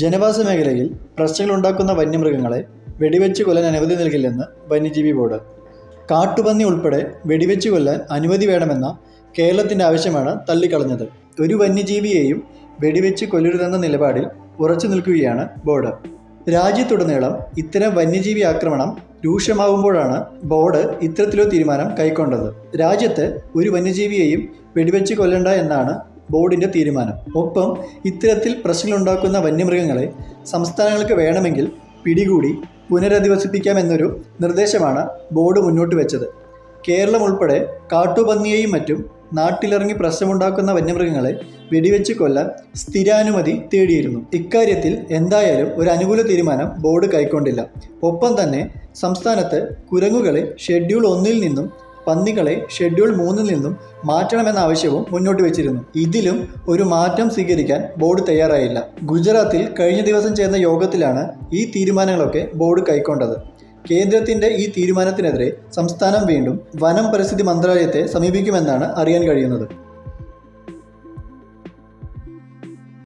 ജനവാസ മേഖലയിൽ പ്രശ്നങ്ങളുണ്ടാക്കുന്ന വന്യമൃഗങ്ങളെ വെടിവെച്ച് കൊല്ലാൻ അനുമതി നൽകില്ലെന്ന് വന്യജീവി ബോർഡ്. കാട്ടുപന്നി ഉൾപ്പെടെ വെടിവെച്ച് കൊല്ലാൻ അനുമതി വേണമെന്ന കേരളത്തിന്റെ ആവശ്യമാണ് തള്ളിക്കളഞ്ഞത്. ഒരു വന്യജീവിയെയും വെടിവെച്ച് കൊല്ലരുതെന്ന നിലപാടിൽ ഉറച്ചു നിൽക്കുകയാണ് ബോർഡ്. രാജ്യത്തുടനീളം ഇത്തരം വന്യജീവി ആക്രമണം രൂക്ഷമാവുമ്പോഴാണ് ബോർഡ് ഇത്തരത്തിലൊരു തീരുമാനം കൈക്കൊണ്ടത്. രാജ്യത്ത് ഒരു വന്യജീവിയെയും വെടിവെച്ച് കൊല്ലണ്ട എന്നാണ് ബോർഡിന്റെ തീരുമാനം. ഒപ്പം ഇത്തരത്തിൽ പ്രശ്നങ്ങളുണ്ടാക്കുന്ന വന്യമൃഗങ്ങളെ സംസ്ഥാനങ്ങൾക്ക് വേണമെങ്കിൽ പിടികൂടി പുനരധിവസിപ്പിക്കാമെന്നൊരു നിർദ്ദേശമാണ് ബോർഡ് മുന്നോട്ട് വെച്ചത്. കേരളം ഉൾപ്പെടെ കാട്ടുപന്നിയെയും മറ്റും നാട്ടിലിറങ്ങി പ്രശ്നമുണ്ടാക്കുന്ന വന്യമൃഗങ്ങളെ വെടിവെച്ച് കൊല്ലാൻ സ്ഥിരാനുമതി തേടിയിരുന്നു. ഇക്കാര്യത്തിൽ എന്തായാലും ഒരു അനുകൂല തീരുമാനം ബോർഡ് കൈക്കൊണ്ടില്ല. ഒപ്പം തന്നെ സംസ്ഥാനത്ത് കുരങ്ങുകളെ ഷെഡ്യൂൾ ഒന്നിൽ നിന്നും പന്നികളെ ഷെഡ്യൂൾ മൂന്നിൽ നിന്നും മാറ്റണമെന്ന ആവശ്യവും മുന്നോട്ട് വെച്ചിരുന്നു. ഇതിലും ഒരു മാറ്റം സ്വീകരിക്കാൻ ബോർഡ് തയ്യാറായില്ല. ഗുജറാത്തിൽ കഴിഞ്ഞ ദിവസം ചേർന്ന യോഗത്തിലാണ് ഈ തീരുമാനങ്ങളൊക്കെ ബോർഡ് കൈക്കൊണ്ടത്. കേന്ദ്രത്തിന്റെ ഈ തീരുമാനത്തിനെതിരെ സംസ്ഥാനം വീണ്ടും വനം പരിസ്ഥിതി മന്ത്രാലയത്തെ സമീപിക്കുമെന്നാണ് അറിയാൻ കഴിയുന്നത്.